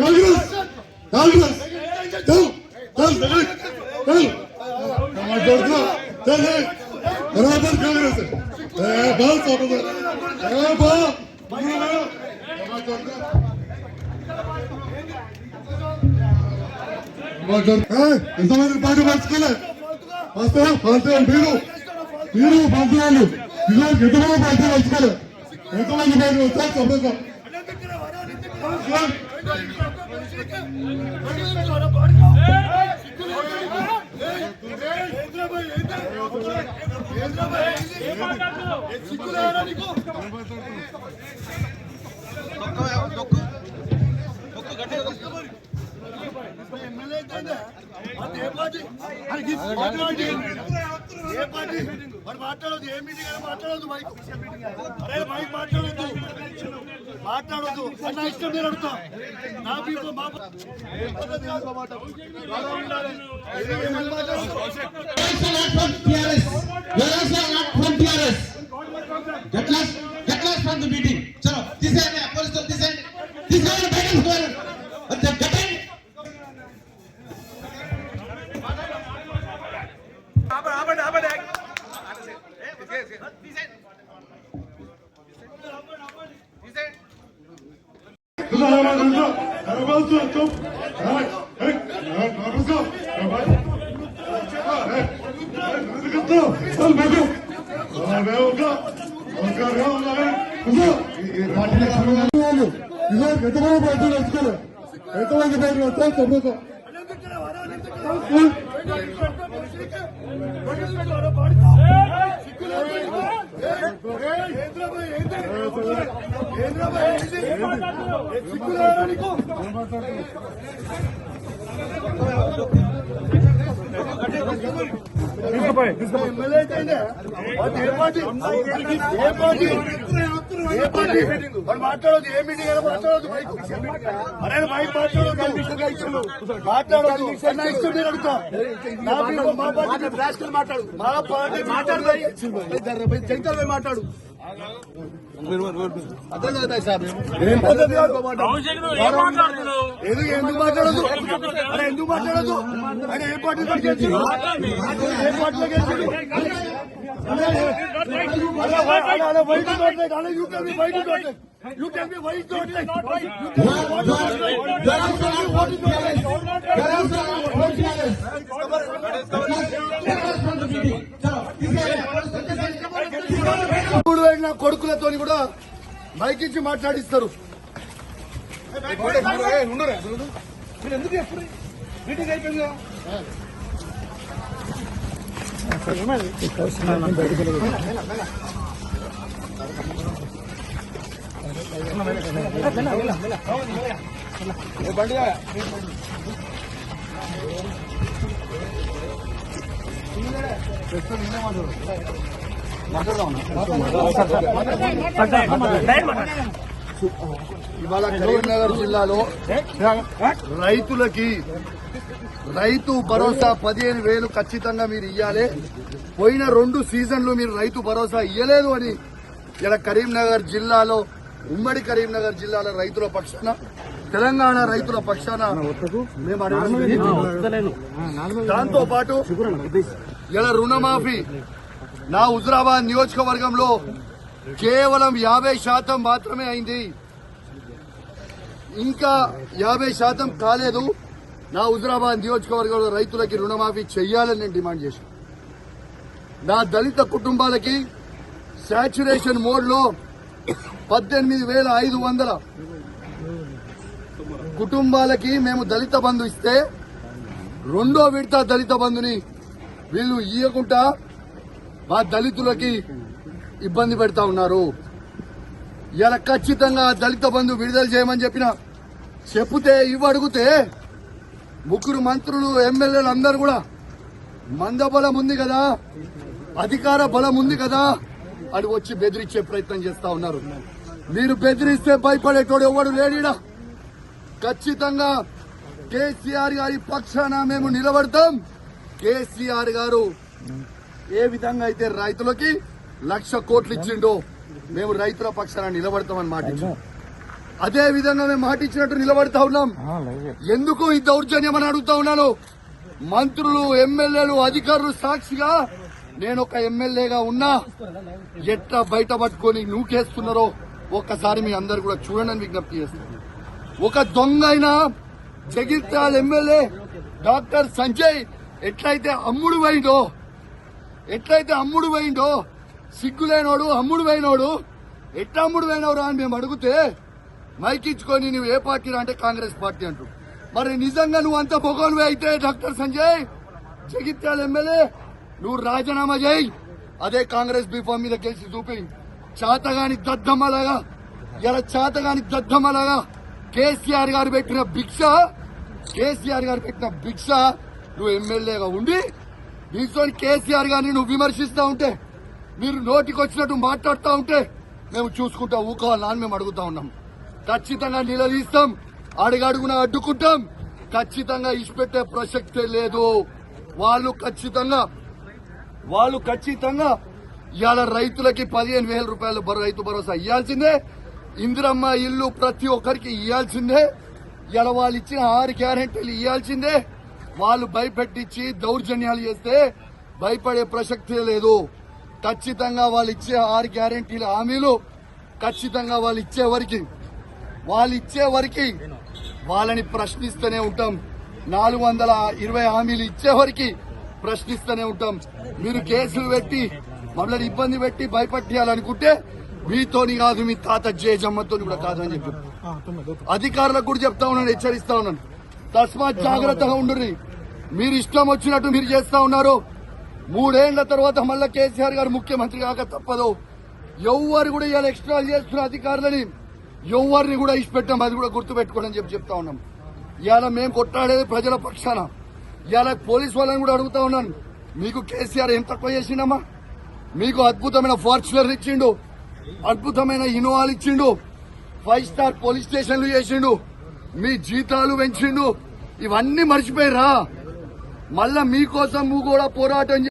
కాంగ్రెస్! కాంగ్రెస్! చల్ చల్ చల్ చల్ మాట్లాడుతున్నా చల్ బరాబర్ కాంగ్రెస్! ఏ బా సోపద ఏ బా! ఎంతమంది పాటు పంచుకోలే వస్తా పంచే మీరు! మీరు పంచుకోండి ఇదిగో ఎంతమంది పాటు పంచుకోలే ఎంతమంది పాటు వస్తా చెప్పండి మాట్లాడదు ఏ మీటింగ్ అయినా మాట్లాడదు మైక్ అరే మైక్ మాట్లాడొద్దు. మాట్లాడొద్దు అన్న ఇష్టం నేను అడుగుతా నా people మా ఏం పద్ధతి కాదు మాట బాగా ఉండాలి ఏదో ఏమని మాట్లాడొద్దు Get lost, get lost from the meeting. చలో తీసేయండి పోలీసులు తీసేయండి తీసేయండి బయటకు పోయారు గట్టండి ఎంతమంది పార్టీ వచ్చుకోలే ఎంతమంది పార్టీ వచ్చా చెప్పు ఎమ్మెల్యే అయితే ఏ పార్టీ ఏ పార్టీ ఏ మాట్లాడదు ఏ మీటింగ్ మాట్లాడదు బైక్ అరే బైక్ మాట్లాడదు మాట్లాడదు అన్న ఇష్టం అడుగుతా మా పార్టీ మాట్లాడు మా పార్టీ మాట్లాడు చైతన్య మాట్లాడు. అర్థం కదా సార్ ఏం పద్ధతి కాదు. ఎందుకు ఎందుకు మాట్లాడదు అరే ఎందుకు మాట్లాడదు ఆయన ఏ పార్టీ గెలిచిండు ఏ పార్టీలో గెలిచిండు అరే, మూడు వేల కొడుకులతో కూడా బైక్ ఇచ్చి మాట్లాడిస్తారు ఎందుకు ఇదే ఇవాళ కరీంనగర్ జిల్లాలో రైతులకి రైతు భరోసా పదిహేను వేలు ఖచ్చితంగా మీరు ఇయ్యాలి. పోయిన రెండు సీజన్లు మీరు రైతు భరోసా ఇయ్యలేదు అని ఇలా కరీంనగర్ జిల్లాలో ఉమ్మడి కరీంనగర్ జిల్లాలో రైతుల పక్షాన తెలంగాణ రైతుల పక్షాన దాంతో పాటు ఇలా రుణమాఫీ నా హుజరాబాద్ నియోజకవర్గంలో కేవలం యాభై శాతం మాత్రమే అయింది. ఇంకా యాభై శాతం కాలేదు. నా హుజరాబాద్ నియోజకవర్గంలో రైతులకి రుణమాఫీ చెయ్యాలని నేను డిమాండ్ చేశాను. నా దళిత కుటుంబాలకి శాచ్యురేషన్ మోడ్లో పద్దెనిమిది వేల ఐదు వందల కుటుంబాలకి మేము దళిత బంధు ఇస్తే రెండో విడత దళిత బంధుని వీళ్ళు ఇయ్యకుండా మా దళితులకి ఇబ్బంది పెడతా ఉన్నారు. ఇలా ఖచ్చితంగా దళిత బంధు విడుదల చేయమని చెప్పిన చెప్తే ఇవి అడిగితే ముగ్గురు మంత్రులు ఎమ్మెల్యేలు అందరు కూడా మందబలం ఉంది కదా అధికార బలం ఉంది కదా అని వచ్చి బెదిరించే ప్రయత్నం చేస్తా ఉన్నారు. మీరు బెదిరిస్తే భయపడేటోడు ఎవడు లేడీడా? ఖచ్చితంగా కేసీఆర్ గారి పక్షాన మేము నిలబడతాం. కేసీఆర్ గారు ఏ విధంగా అయితే రైతులకి లక్ష కోట్లు ఇచ్చిండో మేము రైతుల పక్షాన నిలబడతామని మాట అదే విధంగా మేము మాట ఇచ్చినట్టు నిలబడతా ఉన్నాం. ఎందుకు ఈ దౌర్జన్యం అని అడుగుతా ఉన్నాను? మంత్రులు ఎమ్మెల్యేలు అధికారులు సాక్షిగా నేను ఒక ఎమ్మెల్యేగా ఉన్నా ఎట్లా బయట పట్టుకొని నూకేస్తున్నారో ఒక్కసారి మీ అందరు కూడా చూడండి విజ్ఞప్తి చేస్తున్నాను. ఒక దొంగ అయినా జగిత్యాల ఎమ్మెల్యే డాక్టర్ సంజయ్ ఎట్లయితే అమ్ముడు పోయిందో ఎట్లయితే అమ్ముడు పోయిండో సిగ్గులేనోడు అమ్ముడు పోయినోడు ఎట్లా అమ్ముడు పోయినవరా అని మేము అడిగితే మైకిచ్చుకొని నువ్వు ఏ పార్టీ అంటే కాంగ్రెస్ పార్టీ అంటూ. మరి నిజంగా నువ్వు అంత పొగలువే అయితే డాక్టర్ సంజయ్ జగిత్యాల ఎమ్మెల్యే నువ్వు రాజీనామా చేయి. అదే కాంగ్రెస్ బీఫామ్ మీద గెలిచి చూపి చాతగాని దద్దమ్మలాగా ఇలా చాతగాని దద్దమ్మలాగా కేసీఆర్ గారు పెట్టిన భిక్ష కేసీఆర్ గారు పెట్టిన భిక్ష నువ్వు ఎమ్మెల్యేగా ఉండి దీంతో కేసీఆర్ గారిని నువ్వు విమర్శిస్తూ ఉంటే మీరు నోటికి వచ్చినట్టు మాట్లాడుతూ ఉంటే మేము చూసుకుంటా ఊకోవాలని అని మేము అడుగుతా ఉన్నాం. ఖచ్చితంగా నిలదీస్తాం అడుగడుగున అడ్డుకుంటాం. ఖచ్చితంగా ఇచ్చిపెట్టే ప్రసక్తే లేదు. వాళ్ళు ఖచ్చితంగా వాళ్ళు ఖచ్చితంగా ఇవాళ రైతులకి పదిహేను వేల రూపాయలు రైతు భరోసా ఇవ్వాల్సిందే ఇందిరమ్మ ఇల్లు ప్రతి ఒక్కరికి ఇవ్వాల్సిందే ఇవాళ వాళ్ళు ఇచ్చిన ఆరు గ్యారెంటీలు ఇవ్వాల్సిందే వాళ్ళు భయపెట్టించి దౌర్జన్యాలు చేస్తే భయపడే ప్రసక్తే లేదు. ఖచ్చితంగా వాళ్ళు ఇచ్చే ఆరు గ్యారెంటీల హామీలు ఖచ్చితంగా వాళ్ళు ఇచ్చే వరకు వాళ్ళు ఇచ్చే వరకు వాళ్ళని ప్రశ్నిస్తూనే ఉంటాం. నాలుగు వందల ఇరవై హామీలు ఇచ్చే వరకు ప్రశ్నిస్తూనే ఉంటాం. మీరు కేసులు పెట్టి మమ్మల్ని ఇబ్బంది పెట్టి భయపట్టియాలనుకుంటే మీతోని కాదు మీ తాత జేజమ్మతో కూడా కాదు అని చెప్పి అధికారులకు కూడా చెప్తా ఉన్నాను హెచ్చరిస్తా ఉన్నాను. తస్మాత్ జాగ్రత్తగా ఉండుర్రి. మీరు ఇష్టం వచ్చినట్టు మీరు చేస్తా ఉన్నారు. మూడేళ్ళ తర్వాత మళ్ళా కేసీఆర్ గారు ముఖ్యమంత్రి కాక తప్పదు. ఎవరు కూడా ఇవాళ ఎక్స్ట్రా చేస్తున్న అధికారులని ఎవరిని కూడా ఇష్టపెట్టాం అది కూడా గుర్తుపెట్టుకోండి అని చెప్పి చెప్తా ఉన్నాం. ఇవాళ మేము కొట్టాడేది ప్రజల పక్షాన. ఇవాళ పోలీస్ వాళ్ళని కూడా అడుగుతా ఉన్నాను మీకు కేసీఆర్ ఏం తక్కువ చేసిండమ్మా? మీకు అద్భుతమైన ఫార్చునర్ ఇచ్చిండు. అద్భుతమైన ఇన్నోవాలు ఇచ్చిండు. ఫైవ్ స్టార్ పోలీస్ స్టేషన్లు చేసిండు. మీ జీతాలు పెంచిండు. ఇవన్నీ మర్చిపోయిరా మళ్ళా మీకోసం కూడా పోరాటం